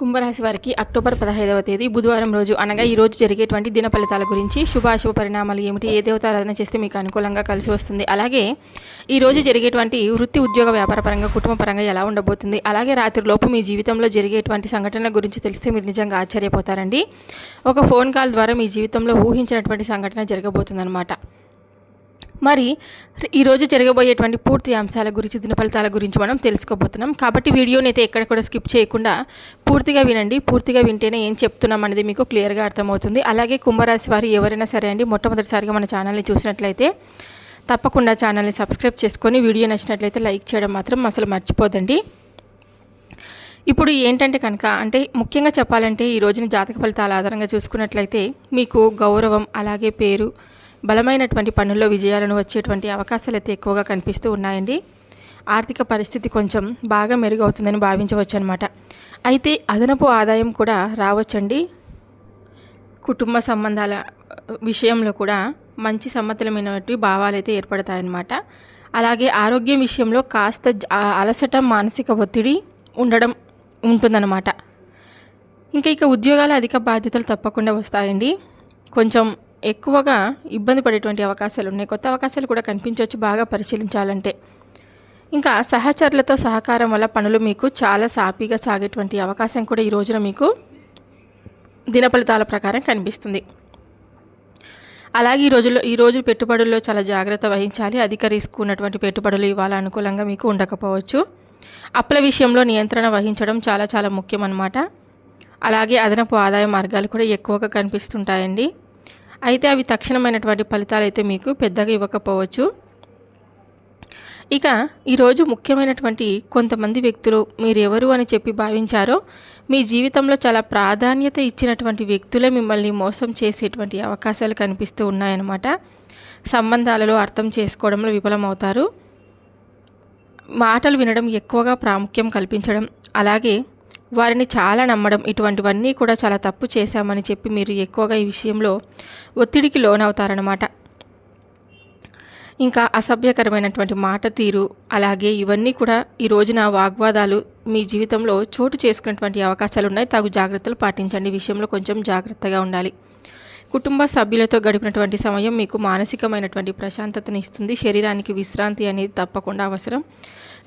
కుంభరాశి వారికి అక్టోబర్ పదహైదవ తేదీ బుధవారం రోజు అనగా ఈ రోజు జరిగేటువంటి దిన ఫలితాల గురించి శుభాశుభ పరిణామాలు ఏమిటి ఏ దేవతారాధన చేస్తే మీకు అనుకూలంగా కలిసి వస్తుంది. అలాగే ఈ రోజు జరిగేటువంటి వృత్తి ఉద్యోగ వ్యాపార పరంగా కుటుంబ పరంగా ఎలా ఉండబోతుంది అలాగే రాత్రి లోపు మీ జీవితంలో జరిగేటువంటి సంఘటనల గురించి తెలిస్తే మీరు నిజంగా ఆశ్చర్యపోతారండి. ఒక ఫోన్ కాల్ ద్వారా మీ జీవితంలో ఊహించినటువంటి సంఘటన జరగబోతుందన్నమాట. మరి ఈరోజు జరగబోయేటువంటి పూర్తి అంశాల గురించి దిన ఫలితాల గురించి మనం తెలుసుకోబోతున్నాం. కాబట్టి వీడియోని అయితే ఎక్కడ కూడా స్కిప్ చేయకుండా పూర్తిగా వినండి. పూర్తిగా వింటేనే ఏం చెప్తున్నాం అనేది మీకు క్లియర్గా అర్థమవుతుంది. అలాగే కుంభరాశి వారు ఎవరైనా సరే అండి మొట్టమొదటిసారిగా మన ఛానల్ని చూసినట్లయితే తప్పకుండా ఛానల్ని సబ్స్క్రైబ్ చేసుకొని వీడియో నచ్చినట్లయితే లైక్ చేయడం మాత్రం అసలు మర్చిపోదండి. ఇప్పుడు ఏంటంటే కనుక అంటే ముఖ్యంగా చెప్పాలంటే ఈ రోజున జాతక ఫలితాల ఆధారంగా చూసుకున్నట్లయితే మీకు గౌరవం అలాగే పేరు బలమైనటువంటి పనుల్లో విజయాలను వచ్చేటువంటి అవకాశాలు అయితే ఎక్కువగా కనిపిస్తూ ఉన్నాయండి. ఆర్థిక పరిస్థితి కొంచెం బాగా మెరుగవుతుందని భావించవచ్చు అనమాట అయితే అదనపు ఆదాయం కూడా రావచ్చండి. కుటుంబ సంబంధాల విషయంలో కూడా మంచి సమ్మతలమైనటువంటి భావాలు అయితే ఏర్పడతాయన్నమాట. అలాగే ఆరోగ్యం విషయంలో కాస్త అలసట మానసిక ఒత్తిడి ఉండడం ఉంటుందన్నమాట. ఇంకా ఇక ఉద్యోగాల అధిక బాధ్యతలు తప్పకుండా వస్తాయండి. కొంచెం ఎక్కువగా ఇబ్బంది పడేటువంటి అవకాశాలు ఉన్నాయి. కొత్త అవకాశాలు కూడా కనిపించవచ్చు బాగా పరిశీలించాలంటే. ఇంకా సహచరులతో సహకారం వల్ల పనులు మీకు చాలా సాఫీగా సాగేటువంటి అవకాశం కూడా ఈ రోజున మీకు దినఫలితాల ప్రకారం కనిపిస్తుంది. అలాగే ఈ రోజుల్లో ఈ రోజు పెట్టుబడుల్లో చాలా జాగ్రత్త వహించాలి. అధిక రిస్క్ ఉన్నటువంటి పెట్టుబడులు ఇవాళ అనుకూలంగా మీకు ఉండకపోవచ్చు. అప్పుల విషయంలో నియంత్రణ వహించడం చాలా చాలా ముఖ్యం అన్నమాట అలాగే అదనపు ఆదాయ మార్గాలు కూడా ఎక్కువగా కనిపిస్తుంటాయండి. అయితే అవి తక్షణమైనటువంటి ఫలితాలు అయితే మీకు పెద్దగా ఇవ్వకపోవచ్చు. ఇక ఈరోజు ముఖ్యమైనటువంటి కొంతమంది వ్యక్తులు మీరు ఎవరు అని చెప్పి భావించారో మీ జీవితంలో చాలా ప్రాధాన్యత ఇచ్చినటువంటి వ్యక్తులే మిమ్మల్ని మోసం చేసేటువంటి అవకాశాలు కనిపిస్తూ ఉన్నాయన్నమాట. సంబంధాలలో అర్థం చేసుకోవడంలో విఫలమవుతారు. మాటలు వినడం ఎక్కువగా ప్రాముఖ్యం కల్పించడం అలాగే వారిని చాలా నమ్మడం ఇటువంటివన్నీ కూడా చాలా తప్పు చేశామని చెప్పి మీరు ఎక్కువగా ఈ విషయంలో ఒత్తిడికి లోనవుతారనమాట ఇంకా అసభ్యకరమైనటువంటి మాట తీరు అలాగే ఇవన్నీ కూడా ఈ రోజున వాగ్వాదాలు మీ జీవితంలో చోటు చేసుకునేటువంటి అవకాశాలు ఉన్నాయి తగు జాగ్రత్తలు పాటించండి. విషయంలో కొంచెం జాగ్రత్తగా ఉండాలి. కుటుంబ సభ్యులతో గడిపినటువంటి సమయం మీకు మానసికమైనటువంటి ప్రశాంతతని ఇస్తుంది. శరీరానికి విశ్రాంతి అనేది తప్పకుండా అవసరం.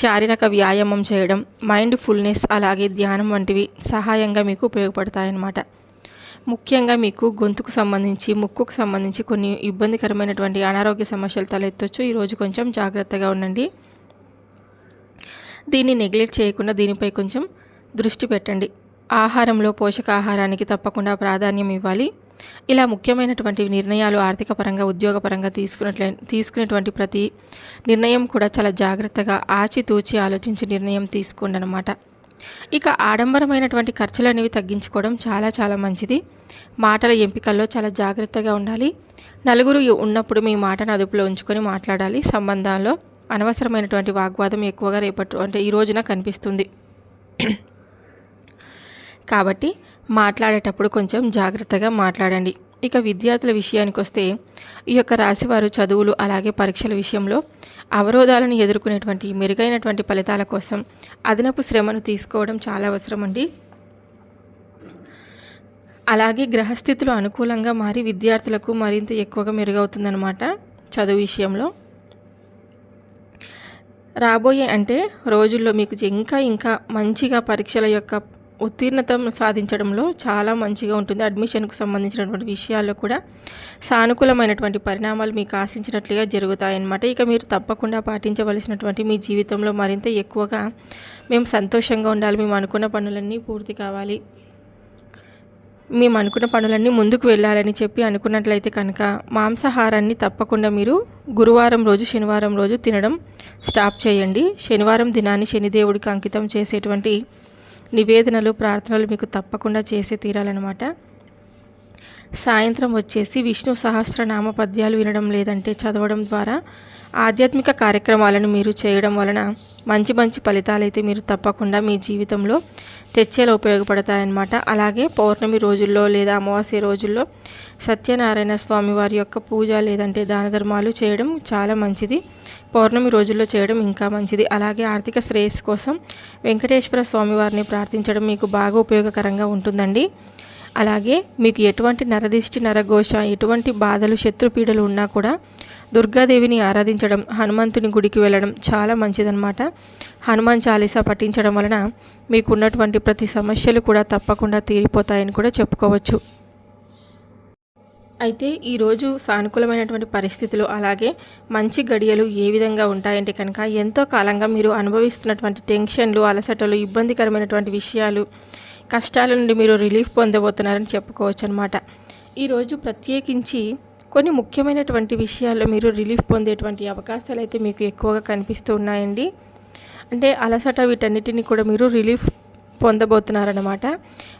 శారీరక వ్యాయామం చేయడం మైండ్ ఫుల్నెస్ అలాగే ధ్యానం వంటివి సహాయంగా మీకు ఉపయోగపడతాయన్నమాట. ముఖ్యంగా మీకు గొంతుకు సంబంధించి ముక్కుకు సంబంధించి కొన్ని ఇబ్బందికరమైనటువంటి అనారోగ్య సమస్యలు తలెత్తొచ్చు. ఈరోజు కొంచెం జాగ్రత్తగా ఉండండి. దీన్ని నెగ్లెక్ట్ చేయకుండా దీనిపై కొంచెం దృష్టి పెట్టండి. ఆహారంలో పోషకాహారానికి తప్పకుండా ప్రాధాన్యం ఇవ్వాలి. ఇలా ముఖ్యమైనటువంటి నిర్ణయాలు ఆర్థిక పరంగా ఉద్యోగపరంగా తీసుకున్నట్లే తీసుకునేటువంటి ప్రతి నిర్ణయం కూడా చాలా జాగ్రత్తగా ఆచితూచి ఆలోచించి నిర్ణయం తీసుకోండి అనమాట ఇక ఆడంబరమైనటువంటి ఖర్చులు అనేవి తగ్గించుకోవడం చాలా చాలా మంచిది. మాటల ఎంపికల్లో చాలా జాగ్రత్తగా ఉండాలి. నలుగురు ఉన్నప్పుడు మీ మాటను అదుపులో ఉంచుకొని మాట్లాడాలి. సంబంధాల్లో అనవసరమైనటువంటి వాగ్వాదం ఎక్కువగా రేపటి అంటే ఈ రోజున కనిపిస్తుంది. కాబట్టి మాట్లాడేటప్పుడు కొంచెం జాగ్రత్తగా మాట్లాడండి. ఇక విద్యార్థుల విషయానికి వస్తే ఈ యొక్క రాశివారు చదువులు అలాగే పరీక్షల విషయంలో అవరోధాలను ఎదుర్కొనేటువంటి మెరుగైనటువంటి ఫలితాల కోసం అదనపు శ్రమను తీసుకోవడం చాలా అవసరం అండి. అలాగే గ్రహస్థితులు అనుకూలంగా మారి విద్యార్థులకు మరింత ఎక్కువగా మెరుగవుతుందన్నమాట చదువు విషయంలో. రాబోయే అంటే రోజుల్లో మీకు ఇంకా ఇంకా మంచిగా పరీక్షల యొక్క ఉత్తీర్ణత సాధించడంలో చాలా మంచిగా ఉంటుంది. అడ్మిషన్కు సంబంధించినటువంటి విషయాల్లో కూడా సానుకూలమైనటువంటి పరిణామాలు మీకు ఆశించినట్లుగా జరుగుతాయన్నమాట. ఇక మీరు తప్పకుండా పాటించవలసినటువంటి మీ జీవితంలో మరింత ఎక్కువగా మేము సంతోషంగా ఉండాలి. మేము అనుకున్న పనులన్నీ పూర్తి కావాలి. మేము అనుకున్న పనులన్నీ ముందుకు వెళ్ళాలని చెప్పి అనుకున్నట్లయితే కనుక మాంసాహారాన్ని తప్పకుండా మీరు గురువారం రోజు శనివారం రోజు తినడం స్టాప్ చేయండి. శనివారం దినాన్ని శనిదేవుడికి అంకితం చేసేటువంటి నివేదనలు ప్రార్థనలు మీకు తప్పకుండా చేసే తీరాలన్నమాట. సాయంత్రం వచ్చేసి విష్ణు సహస్రనామ పద్యాలు వినడం లేదంటే చదవడం ద్వారా ఆధ్యాత్మిక కార్యక్రమాలను మీరు చేయడం వలన మంచి మంచి ఫలితాలు అయితే మీరు తప్పకుండా మీ జీవితంలో తెచ్చేలా ఉపయోగపడతాయన్నమాట. అలాగే పౌర్ణమి రోజుల్లో లేదా అమావాస్య రోజుల్లో సత్యనారాయణ స్వామి వారి యొక్క పూజ లేదంటే దాన ధర్మాలు చేయడం చాలా మంచిది. పౌర్ణమి రోజుల్లో చేయడం ఇంకా మంచిది. అలాగే ఆర్థిక శ్రేయస్సు కోసం వెంకటేశ్వర స్వామి వారిని ప్రార్థించడం మీకు బాగా ఉపయోగకరంగా ఉంటుందండి. అలాగే మీకు ఎటువంటి నరదిష్టి నరఘోష ఎటువంటి బాధలు శత్రుపీడలు ఉన్నా కూడా దుర్గాదేవిని ఆరాధించడం హనుమంతుని గుడికి వెళ్ళడం చాలా మంచిదన్నమాట. హనుమాన్ చాలీసా పఠించడం వలన మీకున్నటువంటి ప్రతి సమస్యలు కూడా తప్పకుండా తీరిపోతాయని కూడా చెప్పుకోవచ్చు. అయితే ఈరోజు సానుకూలమైనటువంటి పరిస్థితులు అలాగే మంచి గడియలు ఏ విధంగా ఉంటాయంటే కనుక ఎంతో కాలంగా మీరు అనుభవిస్తున్నటువంటి టెన్షన్లు అలసటలు ఇబ్బందికరమైనటువంటి విషయాలు కష్టాల నుండి మీరు రిలీఫ్ పొందబోతున్నారని చెప్పుకోవచ్చు అనమాట ఈరోజు ప్రత్యేకించి కొన్ని ముఖ్యమైనటువంటి విషయాల్లో మీరు రిలీఫ్ పొందేటువంటి అవకాశాలు అయితే మీకు ఎక్కువగా కనిపిస్తూ ఉన్నాయండి. అంటే అలసట వీటన్నిటిని కూడా మీరు రిలీఫ్ పొందబోతున్నారనమాట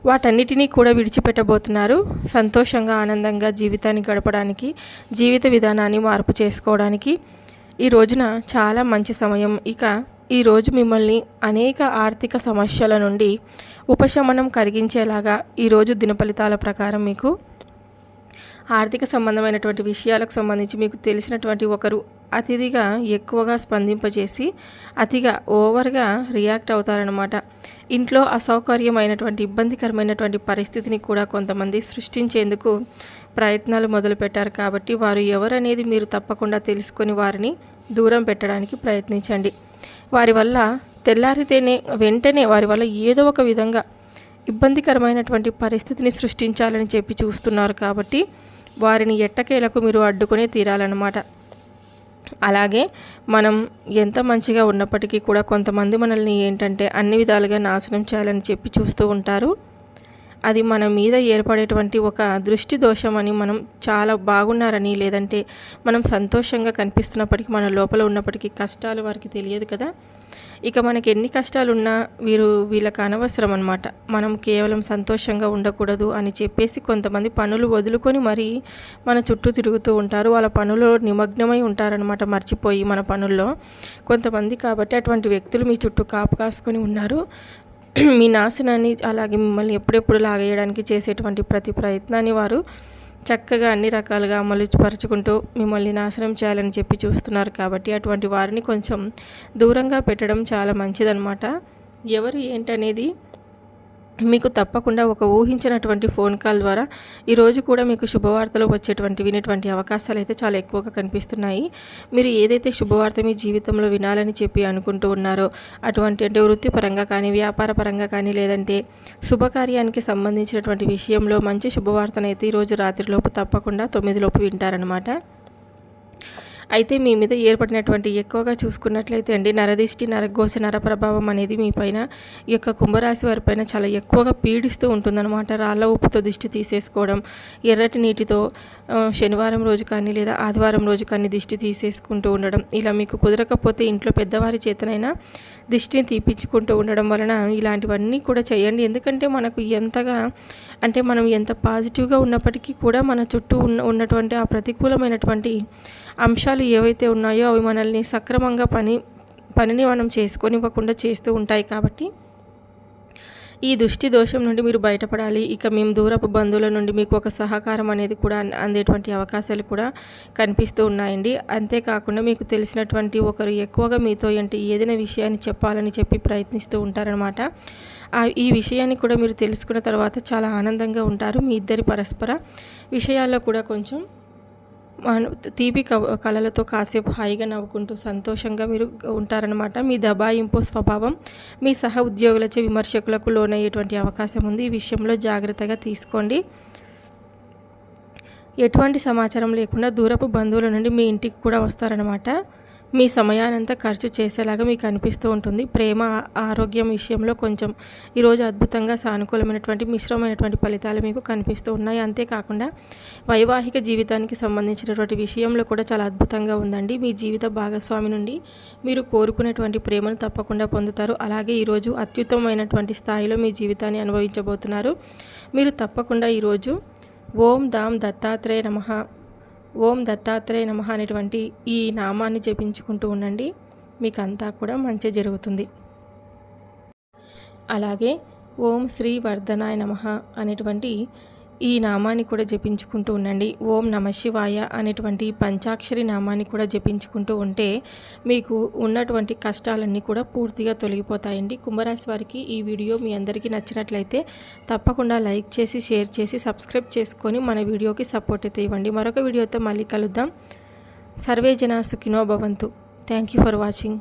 వాటన్నిటినీ కూడా విడిచిపెట్టబోతున్నారు. సంతోషంగా ఆనందంగా జీవితాన్ని గడపడానికి జీవిత విధానాన్ని మార్పు చేసుకోవడానికి. ఈ రోజున చాలా మంచి సమయం. ఇక ఈరోజు మిమ్మల్ని అనేక ఆర్థిక సమస్యల నుండి ఉపశమనం కలిగించేలాగా ఈరోజు దినఫలితాల ప్రకారం మీకు ఆర్థిక సంబంధమైనటువంటి విషయాలకు సంబంధించి మీకు తెలిసినటువంటి ఒకరు అతిథిగా ఎక్కువగా స్పందింపజేసి అతిగా ఓవర్గా రియాక్ట్ అవుతారనమాట ఇంట్లో అసౌకర్యమైనటువంటి ఇబ్బందికరమైనటువంటి పరిస్థితిని కూడా కొంతమంది సృష్టించేందుకు ప్రయత్నాలు మొదలుపెట్టారు కాబట్టి వారు ఎవరనేది మీరు తప్పకుండా తెలుసుకొని వారిని దూరం పెట్టడానికి ప్రయత్నించండి. వారి వల్ల తెల్లారితేనే వెంటనే వారి వల్ల ఏదో ఒక విధంగా ఇబ్బందికరమైనటువంటి పరిస్థితిని సృష్టించాలని చెప్పి చూస్తున్నారు కాబట్టి వారిని ఎట్టకేలకు మీరు అడ్డుకునే తీరాలన్నమాట. అలాగే మనం ఎంత మంచిగా ఉన్నప్పటికీ కూడా కొంతమంది మనల్ని ఏంటంటే అన్ని విధాలుగా నాశనం చేయాలని చెప్పి చూస్తూ ఉంటారు. అది మన మీద ఏర్పడేటువంటి ఒక దృష్టి దోషం అని మనం చాలా బాగున్నారని లేదంటే మనం సంతోషంగా కనిపిస్తున్నప్పటికీ మన లోపల ఉన్నప్పటికీ కష్టాలు వారికి తెలియదు కదా. ఇక మనకి ఎన్ని కష్టాలు ఉన్నా వీరు వీళ్ళకి అనవసరం అనమాట మనం కేవలం సంతోషంగా ఉండకూడదు అని చెప్పేసి కొంతమంది పనులు వదులుకొని మరీ మన చుట్టూ తిరుగుతూ ఉంటారు. వాళ్ళ పనుల్లో నిమగ్నమై ఉంటారనమాట మర్చిపోయి మన పనుల్లో. కొంతమంది కాబట్టి అటువంటి వ్యక్తులు మీ చుట్టూ కాపు కాసుకొని ఉన్నారు. మీ నాశనాన్ని అలాగే మిమ్మల్ని ఎప్పుడెప్పుడు లాగేయడానికి చేసేటువంటి ప్రతి ప్రయత్నాన్ని వారు చక్కగా అన్ని రకాలుగా పరుచుకుంటూ మిమ్మల్ని నాశనం చేయాలని చెప్పి చూస్తున్నారు కాబట్టి అటువంటి వారిని కొంచెం దూరంగా పెట్టడం చాలా మంచిదన్నమాట. ఎవరు ఏంటనేది మీకు తప్పకుండా ఒక ఊహించినటువంటి ఫోన్ కాల్ ద్వారా ఈరోజు కూడా మీకు శుభవార్తలు వచ్చేటువంటి వినేటువంటి అవకాశాలు అయితే చాలా ఎక్కువగా కనిపిస్తున్నాయి. మీరు ఏదైతే శుభవార్త మీ జీవితంలో వినాలని చెప్పి అనుకుంటూ ఉన్నారో అటువంటి అంటే వృత్తిపరంగా కానీ వ్యాపార పరంగా కానీ లేదంటే శుభకార్యానికి సంబంధించినటువంటి విషయంలో మంచి శుభవార్తనైతే ఈరోజు రాత్రిలోపు తప్పకుండా తొమ్మిదిలోపు వింటారనమాట అయితే మీ మీద ఏర్పడినటువంటి ఎక్కువగా చూసుకున్నట్లయితే అండి నరదిష్టి నరఘోష నర ప్రభావం అనేది మీ పైన ఈ యొక్క కుంభరాశి వారి పైన చాలా ఎక్కువగా పీడిస్తూ ఉంటుందన్నమాట. రాళ్ళ ఉప్పుతో దిష్టి తీసేసుకోవడం ఎర్రటి నీటితో శనివారం రోజు కానీ లేదా ఆదివారం రోజు కానీ దిష్టి తీసేసుకుంటూ ఉండడం ఇలా మీకు కుదరకపోతే ఇంట్లో పెద్దవారి చేతనైనా దిష్టిని తీపించుకుంటూ ఉండడం వలన ఇలాంటివన్నీ కూడా చేయండి. ఎందుకంటే మనకు ఎంతగా అంటే మనం ఎంత పాజిటివ్గా ఉన్నప్పటికీ కూడా మన చుట్టూ ఉన్న ఉన్నటువంటి ఆ ప్రతికూలమైనటువంటి అంశాలు ఏవైతే ఉన్నాయో అవి మనల్ని సక్రమంగా పని పనిని మనం చేసుకొనివ్వకుండా చేస్తూ ఉంటాయి కాబట్టి ఈ దృష్టి దోషం నుండి మీరు బయటపడాలి. ఇక మేము దూరపు బంధువుల నుండి మీకు ఒక సహకారం అనేది కూడా అందేటువంటి అవకాశాలు కూడా కనిపిస్తూ ఉన్నాయండి. అంతేకాకుండా మీకు తెలిసినటువంటి ఒకరు ఎక్కువగా మీతో ఏంటి ఏదైనా విషయాన్ని చెప్పాలని చెప్పి ప్రయత్నిస్తూ ఉంటారనమాట ఈ విషయాన్ని కూడా మీరు తెలుసుకున్న తర్వాత చాలా ఆనందంగా ఉంటారు. మీ ఇద్దరి పరస్పర విషయాల్లో కూడా కొంచెం తీపి కళలతో కాసేపు హాయిగా నవ్వుకుంటూ సంతోషంగా మీరు ఉంటారనమాట మీ దబాయింపు స్వభావం మీ సహ ఉద్యోగులచే విమర్శకులకు లోనయ్యేటువంటి అవకాశం ఉంది. ఈ విషయంలో జాగ్రత్తగా తీసుకోండి. ఎటువంటి సమాచారం లేకుండా దూరపు బంధువుల నుండి మీ ఇంటికి కూడా వస్తారనమాట మీ సమయానంతా ఖర్చు చేసేలాగా మీకు అనిపిస్తూ ఉంటుంది. ప్రేమ ఆరోగ్యం విషయంలో కొంచెం ఈరోజు అద్భుతంగా సానుకూలమైనటువంటి మిశ్రమైనటువంటి ఫలితాలు మీకు కనిపిస్తూ ఉన్నాయి. అంతేకాకుండా వైవాహిక జీవితానికి సంబంధించినటువంటి విషయంలో కూడా చాలా అద్భుతంగా ఉందండి. మీ జీవిత భాగస్వామి నుండి మీరు కోరుకునేటువంటి ప్రేమను తప్పకుండా పొందుతారు. అలాగే ఈరోజు అత్యుత్తమమైనటువంటి స్థాయిలో మీ జీవితాన్ని అనుభవించబోతున్నారు. మీరు తప్పకుండా ఈరోజు ఓం దాం దత్తాత్రేయ నమ ఓం దత్తాత్రేయ నమ అనేటువంటి ఈ నామాన్ని జపించుకుంటూ ఉండండి. మీకు అంతా కూడా మంచి జరుగుతుంది. అలాగే ఓం శ్రీ వర్ధనాయ నమ అనేటువంటి ఈ నామాన్ని కూడా జపించుకుంటూ ఉండండి. ఓం నమ శివాయ అనేటువంటి పంచాక్షరి నామాన్ని కూడా జపించుకుంటూ ఉంటే మీకు ఉన్నటువంటి కష్టాలన్నీ కూడా పూర్తిగా తొలగిపోతాయండి. కుంభరాశి వారికి ఈ వీడియో మీ అందరికీ నచ్చినట్లయితే తప్పకుండా లైక్ చేసి షేర్ చేసి సబ్స్క్రైబ్ చేసుకొని మన వీడియోకి సపోర్ట్ అయితే ఇవ్వండి. మరొక వీడియోతో మళ్ళీ కలుద్దాం. సర్వే జనా సుఖినో భవంతు. Thank you for watching.